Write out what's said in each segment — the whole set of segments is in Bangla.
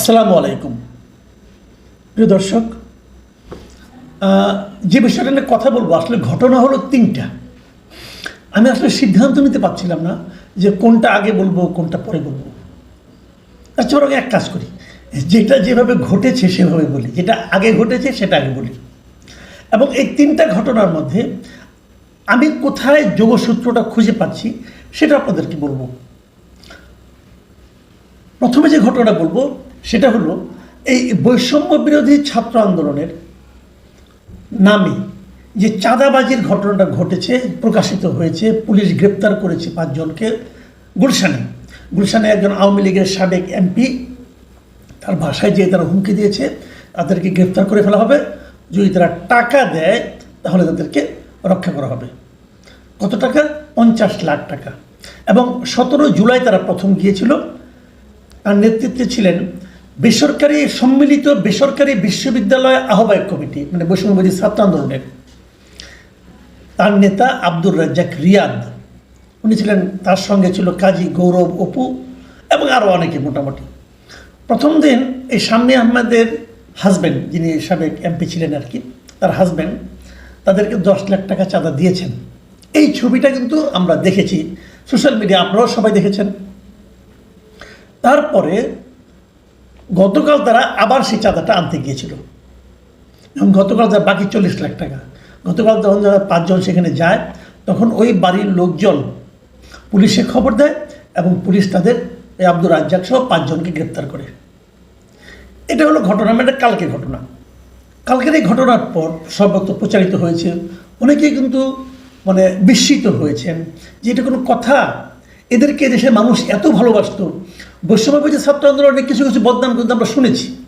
আসসালামু আলাইকুম। প্রিয় দর্শক যে বিষয়টা নিয়ে কথা বলব, আসলে ঘটনা হলো তিনটা। আমি আসলে সিদ্ধান্ত নিতে পারছিলাম না যে কোনটা আগে বলব, কোনটা পরে বলব। আচ্ছা বরং এক কাজ করি। যেটা যেভাবে ঘটেছে, সেভাবে বলি। যেটা আগে ঘটেছে, সেটা আগে বলি। এবং এই তিনটা ঘটনার মধ্যে আমি কোথায় যোগসূত্রটা খুঁজে পাচ্ছি, সেটা আপনাদেরকে বলব। প্রথমে যে ঘটনা বলব সেটা হলো এই বৈষম্য বিরোধী ছাত্র আন্দোলনের নামে যে চাঁদাবাজির ঘটনাটা ঘটেছে, প্রকাশিত হয়েছে, পুলিশ গ্রেপ্তার করেছে পাঁচজনকে গুলশানে। গুলশানে একজন আওয়ামী লীগের সাবেক এমপি, তার ভাষায় যে তারা হুমকি দিয়েছে, তাদেরকে গ্রেপ্তার করে ফেলা হবে। যদি তারা টাকা দেয়, তাহলে তাদেরকে রক্ষা করা হবে। কত টাকা? পঞ্চাশ লাখ টাকা। এবং সতেরো জুলাই তারা প্রথম গিয়েছিল। তার নেতৃত্বে ছিলেন বেসরকারি সম্মিলিত বেসরকারি বিশ্ববিদ্যালয় আহ্বায়ক কমিটি মানে বৈষম্যবাদী ছাত্র আন্দোলনের। তার নেতা আব্দুর রাজ্জাক রিয়াদ। উনি ছিলেন, তার সঙ্গে ছিল কাজী গৌরব অপু এবং আরও অনেকে মোটামুটি। প্রথম দিন এই শাম্মী আহমেদের হাজব্যান্ড যিনি সাবেক এমপি ছিলেন আর কি, তার হাজব্যান্ড তাদেরকে দশ লাখ টাকা চাঁদা দিয়েছেন। এই ছবিটা কিন্তু আমরা দেখেছি। সোশ্যাল মিডিয়া, আপনারাও সবাই দেখেছেন। তারপরে গতকাল তারা আবার সেই চাঁদাটা আনতে গিয়েছিল। এবং গতকাল তার বাকি চল্লিশ লাখ টাকা। গতকাল যখন যারা পাঁচজন সেখানে যায়, তখন ওই বাড়ির লোকজন পুলিশে খবর দেয় এবং পুলিশ তাদের এই আব্দুর রাজ্জাক সহ পাঁচজনকে গ্রেপ্তার করে। এটা হলো ঘটনা মানে কালকে ঘটনা। কালকের এই ঘটনার পর সর্বত্র প্রচারিত হয়েছে। অনেকেই কিন্তু মানে বিস্মিত হয়েছেন যে এটা কোনো কথা। এদেরকে দেশের মানুষ এত ভালোবাসতো। বৈষম্যবাদী ছাত্র আন্দোলনে কিছু কিছু বদনাম কিন্তু আমরা শুনেছি।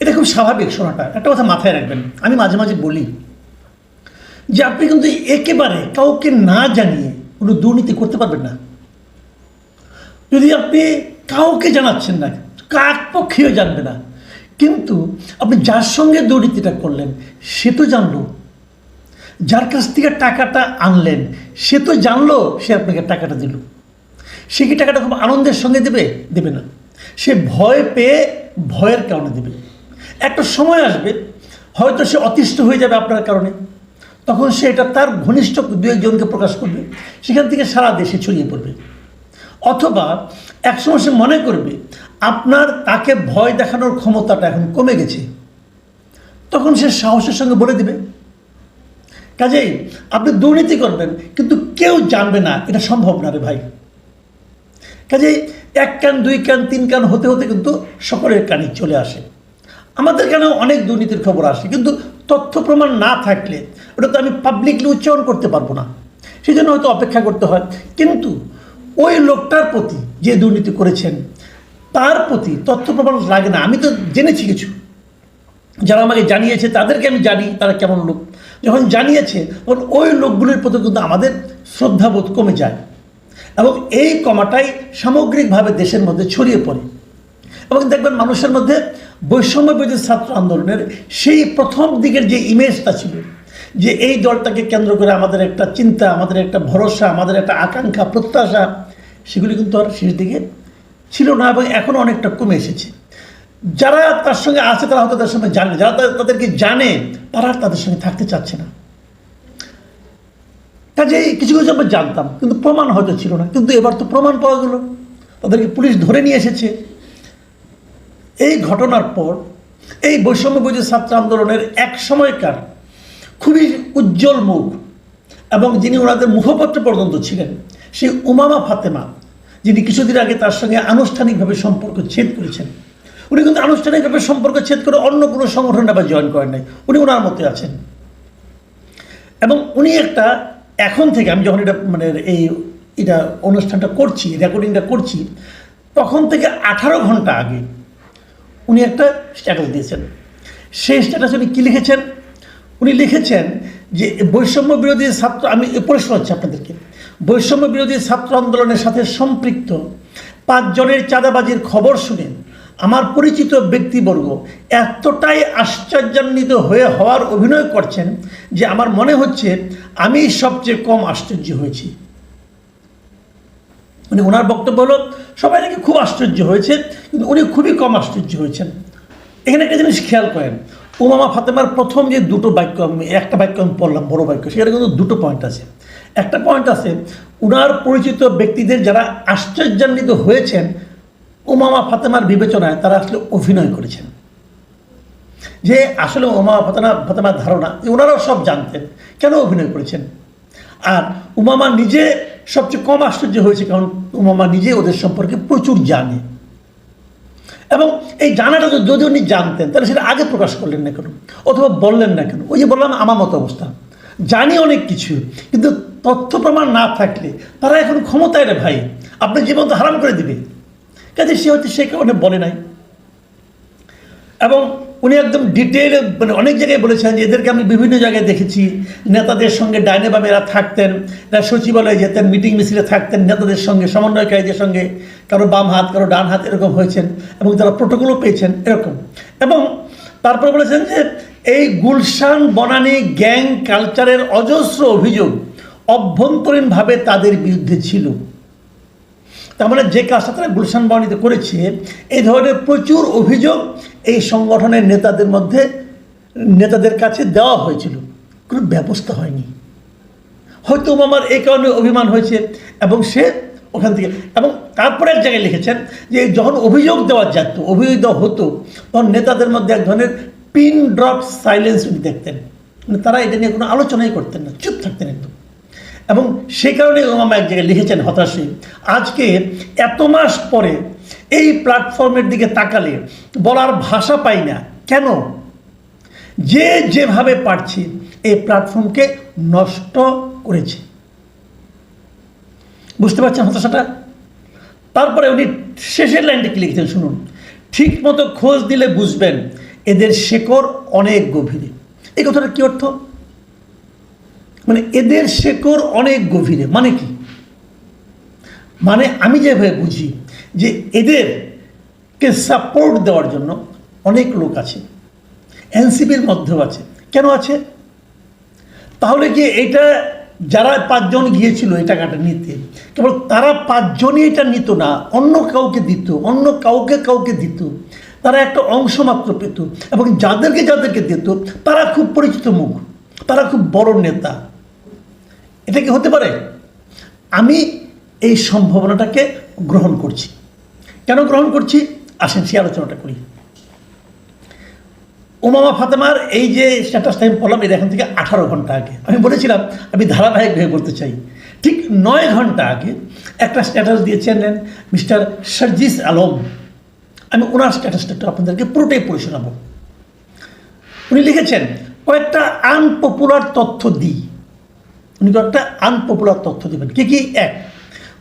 এটা খুব স্বাভাবিক শোনাটা। একটা কথা মাথায় রাখবেন। আমি মাঝে মাঝে বলি যে আপনি কিন্তু একেবারে কাউকে না জানিয়ে কোনো দুর্নীতি করতে পারবেন না। যদি আপনি কাউকে জানাচ্ছেন না কাক পক্ষেও জানবে না। কিন্তু আপনি যার সঙ্গে দুর্নীতিটা করলেন, সে তো জানলো। যার কাছ থেকে টাকাটা আনলেন, সে তো জানলো, সে আপনাকে টাকাটা দিল। সে কি টাকাটা খুব আনন্দের সঙ্গে দেবে? দেবে না। সে ভয় পেয়ে ভয়ের কারণে দেবে। একটা সময় আসবে, হয়তো সে অতিষ্ঠ হয়ে যাবে আপনার কারণে। তখন সে এটা তার ঘনিষ্ঠ দু একজনকে প্রকাশ করবে। সেখান থেকে সারা দেশে ছড়িয়ে পড়বে। অথবা একসময় সে মনে করবে, আপনার তাকে ভয় দেখানোর ক্ষমতাটা এখন কমে গেছে। তখন সে সাহসের সঙ্গে বলে দিবে, কাজেই আপনি দুর্নীতি করবেন, কিন্তু কেউ জানবে না, এটা সম্ভব না রে ভাই। কাজেই এক কান, দুই কান, তিন কান হতে হতে কিন্তু সকলের কানে চলে আসে। আমাদের কানেও অনেক দুর্নীতির খবর আসে, কিন্তু তথ্য প্রমাণ না থাকলে ওটা তো আমি পাবলিকলি উচ্চারণ করতে পারব না। সেই জন্য হয়তো অপেক্ষা করতে হয়। কিন্তু ওই লোকটার প্রতি যে দুর্নীতি করেছেন, তার প্রতি তথ্য প্রমাণ লাগে না। আমি তো জেনেছি কিছু। যারা আমাকে জানিয়েছে, তাদেরকে আমি জানি তারা কেমন লোক। যখন জানিয়েছে, তখন ওই লোকগুলির প্রতি কিন্তু আমাদের শ্রদ্ধাবোধ কমে যায়। এবং এই কমাটাই সামগ্রিকভাবে দেশের মধ্যে ছড়িয়ে পড়ে। এবং দেখবেন মানুষের মধ্যে বৈষম্য বিরোধী ছাত্র আন্দোলনের সেই প্রথম দিকের যে ইমেজটা ছিল, যে এই দলটাকে কেন্দ্র করে আমাদের একটা চিন্তা, আমাদের একটা ভরসা, আমাদের একটা আকাঙ্ক্ষা, প্রত্যাশা, সেগুলি কিন্তু আর শেষ দিকে ছিল না এবং এখনও অনেকটা কমে এসেছে। যারা তার সঙ্গে আছে তারা হয়তো তাদের সঙ্গে জানে, যারা তাদেরকে জানে, তারা তাদের সঙ্গে থাকতে চাচ্ছে না। কাজেই কিছু কিছু আমরা জানতাম, কিন্তু প্রমাণ হয়তো ছিল না। কিন্তু এবার তো প্রমাণ পাওয়া গেল। তাদেরকে পুলিশ ধরে নিয়ে এসেছে। এই ঘটনার পর এই বৈষম্যবিরোধী ছাত্র আন্দোলনের এক সময়কার খুবই উজ্জ্বল মুখ এবং যিনি ওনাদের মুখপত্র পর্যন্ত ছিলেন, সেই উমামা ফাতেমা, যিনি কিছুদিন আগে তার সঙ্গে আনুষ্ঠানিকভাবে সম্পর্ক ছেদ করেছেন। উনি কিন্তু আনুষ্ঠানিকভাবে সম্পর্ক ছেদ করে অন্য কোনো সংগঠনে আবার জয়েন করেন নাই। উনি ওনার মতে আছেন। এবং উনি একটা এখন থেকে আমি যখন এটা মানে এই এটা অনুষ্ঠানটা করছি রেকর্ডিংটা করছি, তখন থেকে আঠারো ঘণ্টা আগে উনি একটা স্ট্যাটাস দিয়েছেন। সেই স্ট্যাটাস উনি কী লিখেছেন? উনি লিখেছেন যে বৈষম্য বিরোধী ছাত্র, আমি প্রশ্ন হচ্ছে আপনাদেরকে। বৈষম্য বিরোধী ছাত্র আন্দোলনের সাথে সম্পৃক্ত পাঁচজনের চাঁদাবাজির খবর শুনে আমার পরিচিত ব্যক্তিবর্গ এতটাই আশ্চর্যান্বিত হয়ে হওয়ার অভিনয় করছেন যে আমার মনে হচ্ছে আমি সবচেয়ে কম আশ্চর্য হয়েছি। মানে ওনার বক্তব্য হলো, সবাই নাকি খুব আশ্চর্য হয়েছে, কিন্তু উনি খুবই কম আশ্চর্য হয়েছেন। এখানে একটা জিনিস খেয়াল করেন ওমামা ফাতেমার প্রথম যে দুটো বাক্য আমি, একটা বাক্য আমি পড়লাম, বড় বাক্য, সেখানে কিন্তু দুটো পয়েন্ট আছে। একটা পয়েন্ট আছে, উনার পরিচিত ব্যক্তিদের যারা আশ্চর্যান্বিত হয়েছেন উমামা ফাতেমার বিবেচনায় তারা আসলে অভিনয় করেছেন। যে আসলে উমামা ফাতেমা, ফাতেমার ধারণা ওনারাও সব জানতেন, কেন অভিনয় করেছেন? আর উমামা নিজে সবচেয়ে কম আশ্চর্য হয়েছে কারণ উমামা নিজে ওদের সম্পর্কে প্রচুর জানে। এবং এই জানাটা যদি উনি জানতেন, তাহলে সেটা আগে প্রকাশ করলেন না কেন? অথবা বললেন না কেন? ওই যে বললাম, আমার মতো অবস্থা। জানি অনেক কিছু, কিন্তু তথ্য প্রমাণ না থাকলে তারা এখন ক্ষমতায় রে ভাই। আপনি জীবন তো হারাম করে দিবে। কাজে সে হচ্ছে সে কারণে বলে নাই। এবং উনি একদম ডিটেলে মানে অনেক জায়গায় বলেছেন যে এদেরকে আমি বিভিন্ন জায়গায় দেখেছি। নেতাদের সঙ্গে ডাইনে বামে এরা থাকতেন, এরা সচিবালয়ে যেতেন মিটিং মিছিলে থাকতেন, নেতাদের সঙ্গে, সমন্বয়কারীদের সঙ্গে, কারও বাম হাত, কারও ডান হাত এরকম হয়েছেন এবং তারা প্রোটোকলও পেয়েছেন এরকম। এবং তারপর বলেছেন যে এই গুলশান, বনানী গ্যাং কালচারের অজস্র অভিযোগ অভ্যন্তরীণভাবে তাদের বিরুদ্ধে ছিল। তার মানে যে কাজটা তারা গুলশান বাহিনীতে করেছে, এই ধরনের প্রচুর অভিযোগ এই সংগঠনের নেতাদের মধ্যে, নেতাদের কাছে দেওয়া হয়েছিল। কোনো ব্যবস্থা হয়নি। হয়তো আমার এই কারণে অভিমান হয়েছে এবং সে ওখান থেকে, এবং তারপরে এক জায়গায় লিখেছেন যে যখন অভিযোগ দেওয়া যেত, অভিযোগ দেওয়া হতো, তখন নেতাদের মধ্যে এক ধরনের পিন ড্রপ সাইলেন্স দেখতেন। মানে তারা এটা নিয়ে কোনো আলোচনাই করতেন না, চুপ থাকতেন একদম। এবং সেই কারণে ওমামা এক জায়গায় লিখেছেন হতাশে, আজকে এত মাস পরে এই প্ল্যাটফর্মের দিকে তাকালে বলার ভাষা পাই না। কেন? যে যেভাবে পারছে, এই প্ল্যাটফর্মকে নষ্ট করেছে। বুঝতে পারছেন হতাশাটা? তারপরে উনি শেষের লাইনটা কি লিখেছেন শুনুন। ঠিক মতো খোঁজ দিলে বুঝবেন, এদের শেকড় অনেক গভীরে। এই কথাটা কি অর্থ? মানে এদের শেকড় অনেক গভীরে মানে কি? মানে আমি যেভাবে বুঝি যে এদেরকে সাপোর্ট দেওয়ার জন্য অনেক লোক আছে এনসিপির মধ্যেও আছে। কেন আছে? তাহলে কি এটা যারা পাঁচজন গিয়েছিল এই টাকাটা নিতে, কেবল তারা পাঁচজনই এটা নিত না, অন্য কাউকে দিত, অন্য কাউকে কাউকে দিত, তারা একটা অংশ মাত্র পেত এবং যাদেরকে যাদেরকে দিত, তারা খুব পরিচিত মুখ, তারা খুব বড় নেতা। এটা কি হতে পারে? আমি এই সম্ভাবনাটাকে গ্রহণ করছি। কেন গ্রহণ করছি? আসেন সে আলোচনাটা করি। ওমামা ফাতেমার এই যে স্ট্যাটাসটা আমি পড়লাম, এটা এখন থেকে আঠারো ঘণ্টা আগে। আমি বলেছিলাম, আমি ধারাবাহিকভাবে করতে চাই। ঠিক নয় ঘণ্টা আগে একটা স্ট্যাটাস দিয়েছেন মিস্টার সার্জিস আলম। আমি ওনার স্ট্যাটাসটা একটু আপনাদেরকে পুরোটাই পড়ে শোনাবো। উনি লিখেছেন, কয়েকটা আনপপুলার তথ্য দিই। উনি কয়েকটা আনপপুলার তথ্য দেবেন। কি কি? এক,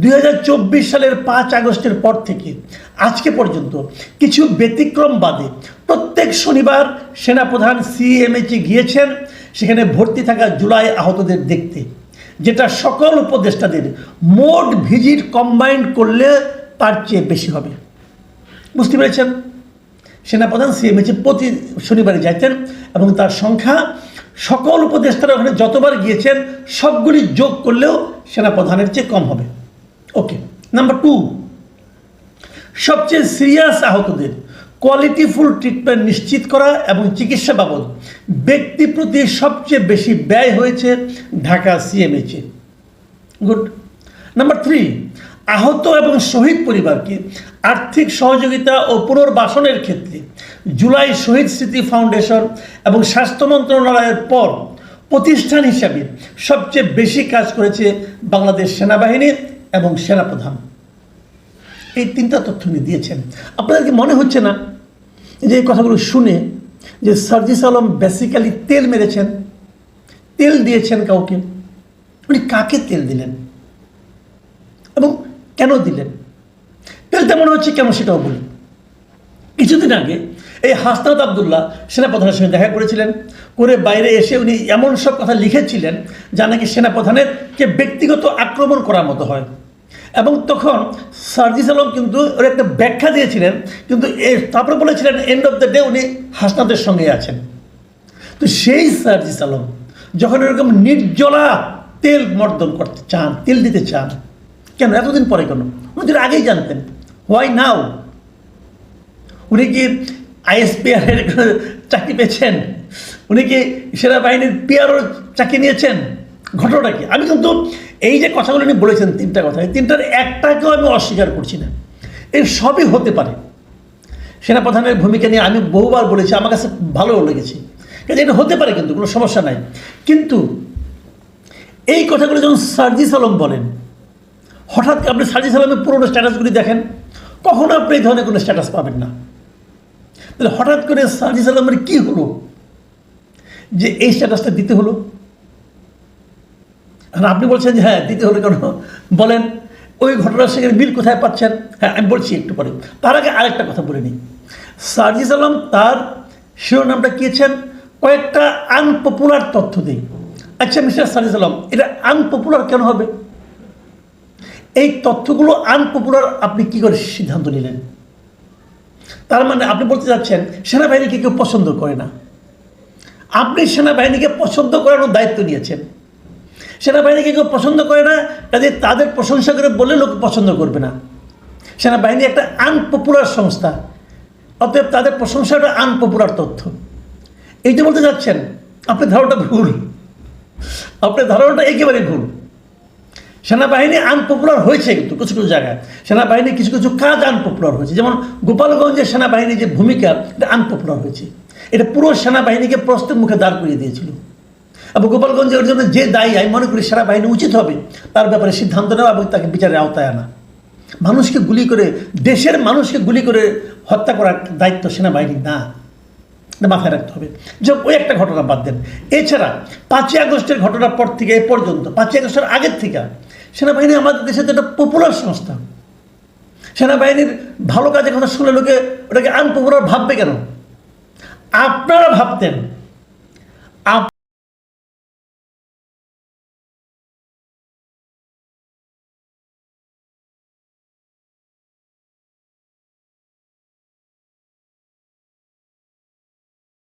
দুই সালের পাঁচ আগস্টের পর থেকে, আজকে পর্যন্ত কিছু ব্যতিক্রম বাদে প্রত্যেক শনিবার সেনাপ্রধান সিএমএচে গিয়েছেন, সেখানে ভর্তি থাকা জুলাই আহতদের দেখতে, যেটা সকল উপদেষ্টাদের মোট ভিজিট কম্বাইন্ড করলে তার চেয়ে বেশি হবে। বুঝতে পেরেছেন? সেনাপ্রধান সিএমএচে প্রতি শনিবারে যাইতেন এবং তার সংখ্যা সকল উপদেষ্টারা ওখানে যতবার গিয়েছেন, সবগুলি যোগ করলেও সেনাপ্রধানের চেয়ে কম হবে। ওকে নাম্বার টু সবচেয়ে সিরিয়াস আহতদের কোয়ালিটিফুল ট্রিটমেন্ট নিশ্চিত করা এবং চিকিৎসা বাবদ ব্যক্তি প্রতি সবচেয়ে বেশি ব্যয় হয়েছে ঢাকা সিএমএচে গুড নাম্বার থ্রি আহত এবং শহীদ পরিবারকে আর্থিক সহযোগিতা ও পুনর্বাসনের ক্ষেত্রে জুলাই শহীদ স্মৃতি ফাউন্ডেশন এবং স্বাস্থ্য মন্ত্রণালয়ের পর প্রতিষ্ঠান হিসাবে সবচেয়ে বেশি কাজ করেছে বাংলাদেশ সেনাবাহিনী এবং সেনাপ্রধান। এই তিনটা তথ্য উনি দিয়েছেন। আপনাদের কি মনে হচ্ছে না যে এই কথাগুলো শুনে যে সার্জিস আলম বেসিক্যালি তেল মেরেছেন? তেল দিয়েছেন কাউকে? উনি কাকে তেল দিলেন? এবং কেন দিলেন? তেলটা মনে হচ্ছে কেন সেটাও বলি। কিছুদিন আগে এই হাসনাত আবদুল্লাহ সেনাপ্রধানের সঙ্গে দেখা করেছিলেন। করে বাইরে এসে উনি এমন সব কথা লিখেছিলেন যা নাকি সেনাপ্রধানের কে ব্যক্তিগত আক্রমণ করার মতো হয়। এবং তখন সার্জিস আলম কিন্তু ওর একটা ব্যাখ্যা দিয়েছিলেন, কিন্তু এ তারপরে বলেছিলেন এন্ড অফ দ্য ডে উনি হাসনাতের সঙ্গে আছেন। তো সেই সার্জিস আলম যখন এরকম নির্জলা তেল মর্দন করতে চান, তেল দিতে চান, কেন? এতদিন পরে কেন? উনি আগেই জানতেন। হোয়াই নাও উনি কি আইএসপিআর এর চাকরি পেয়েছেন? উনি কি সেনাবাহিনীর পিআরও চাকরি নিয়েছেন? ঘটনাটা কি? আমি কিন্তু এই যে কথাগুলো উনি বলেছেন, তিনটা কথা, এই তিনটার একটাকেও আমি অস্বীকার করছি না। এই সবই হতে পারে। সেনাপ্রধানের ভূমিকা নিয়ে আমি বহুবার বলেছি, আমার কাছে ভালো লেগেছে। কাজে এটা হতে পারে কিন্তু, কোনো সমস্যা নাই। কিন্তু এই কথাগুলো যখন সার্জিস আলম বলেন, হঠাৎ আপনি সার্জিস আলমের পুরোনো স্ট্যাটাসগুলি দেখেন? কখনো আপনি এই ধরনের কোনো স্ট্যাটাস পাবেন না। তাহলে হঠাৎ করে সার্জিস আলমের কী হলো? যে এই স্ট্যাটাসটা দিতে হলো? আর আপনি বলছেন যে হ্যাঁ দিতে হলো কেন? বলেন, ওই ঘটনার সঙ্গে মিল কোথায় পাচ্ছেন? হ্যাঁ আমি বলছি একটু পরে। তার আগে আরেকটা কথা বলে নিই। সার্জিস আলম তার শিরোনামটা কিয়েছেন কয়েকটা আনপপুলার তথ্য দিই। আচ্ছা মিস্টার সার্জিস আলম এটা আনপপুলার কেন হবে? এই তথ্যগুলো আনপপুলার আপনি কি করে সিদ্ধান্ত নিলেন? তার মানে আপনি বলতে চাচ্ছেন, সেনাবাহিনীকে কেউ পছন্দ করে না। আপনি সেনাবাহিনীকে পছন্দ করানোর দায়িত্ব নিয়েছেন। সেনাবাহিনীকে কেউ পছন্দ করে না, কাজে তাদের প্রশংসা করে বলে লোক পছন্দ করবে না। সেনাবাহিনী একটা আনপপুলার সংস্থা, অতএব তাদের প্রশংসাটা আনপপুলার তথ্য। এই যে বলতে যাচ্ছেন আপনার ধারণাটা ভুল। আপনার ধারণাটা একেবারে ভুল। সেনাবাহিনী আনপপুলার হয়েছে কিন্তু কিছু কিছু জায়গায়। সেনাবাহিনী কিছু কিছু কাজ আনপপুলার হয়েছে। যেমন গোপালগঞ্জের সেনাবাহিনীর যে ভূমিকা, এটা আনপপুলার হয়েছে। এটা পুরো সেনাবাহিনীকে প্রস্তের মুখে দাঁড় করিয়ে দিয়েছিল। এবং গোপালগঞ্জের জন্য যে দায়ী, আমি মনে করি সেনাবাহিনী উচিত হবে, তার ব্যাপারে সিদ্ধান্ত নেওয়া এবং তাকে বিচারের আওতায় আনা। মানুষকে গুলি করে, দেশের মানুষকে গুলি করে হত্যা করার দায়িত্ব সেনাবাহিনী না। মাথায় রাখতে হবে। যে ওই একটা ঘটনা বাদ দেন। এছাড়া পাঁচই আগস্টের ঘটনার পর থেকে এ পর্যন্ত, পাঁচই আগস্টের আগের থেকে সেনাবাহিনী আমাদের দেশে তো একটা পপুলার সংস্থা, সেনাবাহিনীর ভালো কাজের কথা শুনে লোকে ওটাকে আনপপুলার ভাববে কেন? আপনারা ভাবতেন